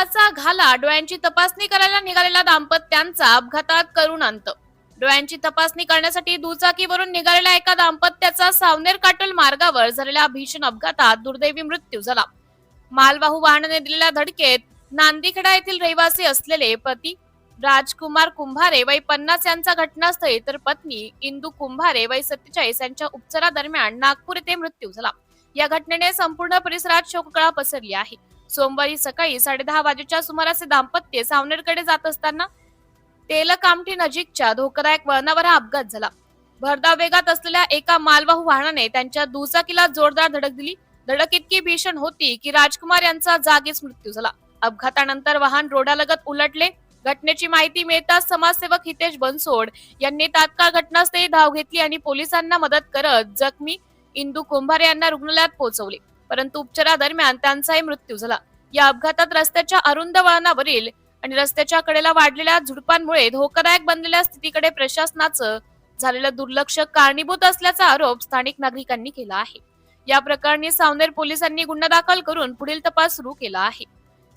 डोळाचा घाला डोळ्यांची तपासणी करायला निघालेला दाम्पत्यांचा अपघातात करून अंत डोळ्यांची तपासणी करण्यासाठी दुचाकीवरून निघालेल्या एका दाम्पत्याचा सावनेर काटोल मार्गावर झालेल्या भीषण अपघातात दुर्दैवी मृत्यू झाला. मालवाहू वाहनाने दिलेल्या धडकेत नांदीखेडा येथील रहिवासी असलेले पती राजकुमार कुंभारे वय पन्नास यांचा घटनास्थळी तर पत्नी इंदू कुंभारे वय सत्तेचाळीस यांच्या उपचारादरम्यान नागपूर येथे मृत्यू झाला. या घटनेने संपूर्ण परिसरात शोककळा पसरली आहे. सोमवारी सकाळी साडेदहा वाजेच्या सुमारास दाम्पत्य सावनेरकडे जात असताना तेलकामठी नजीकच्या धोकादायक वळणावर हा अपघात झाला. भरधाव वेगात असलेल्या एका मालवाहू वाहनाने त्यांच्या दुचाकीला जोरदार धडक दिली. धडक इतकी भीषण होती की राजकुमार यांचा जागीच मृत्यू झाला. अपघातानंतर वाहन रोडालगत उलटले. घटनेची माहिती मिळताच समाजसेवक हितेश बनसोड यांनी तात्काळ घटनास्थळी धाव घेतली आणि पोलिसांना मदत करत जखमी इंदू कुंभारे यांना रुग्णालयात पोहोचवले. परंतु उपचारादरम्यान त्यांचाही मृत्यू झाला. या अपघातात रस्त्याच्या अरुंद वळणावरील आणि रस्त्याच्या कडेला वाढलेल्या झुडपांमुळे धोकादायक बनलेल्या स्थितीकडे प्रशासनाचं झालेलं दुर्लक्ष कारणीभूत असल्याचा आरोप स्थानिक नागरिकांनी केला आहे. या प्रकरणी सावनेर पोलिसांनी गुन्हा दाखल करून पुढील तपास सुरू केला आहे.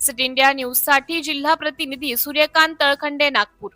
सिटी इंडिया न्यूजसाठी जिल्हा प्रतिनिधी सूर्यकांत तळखंडे नागपूर.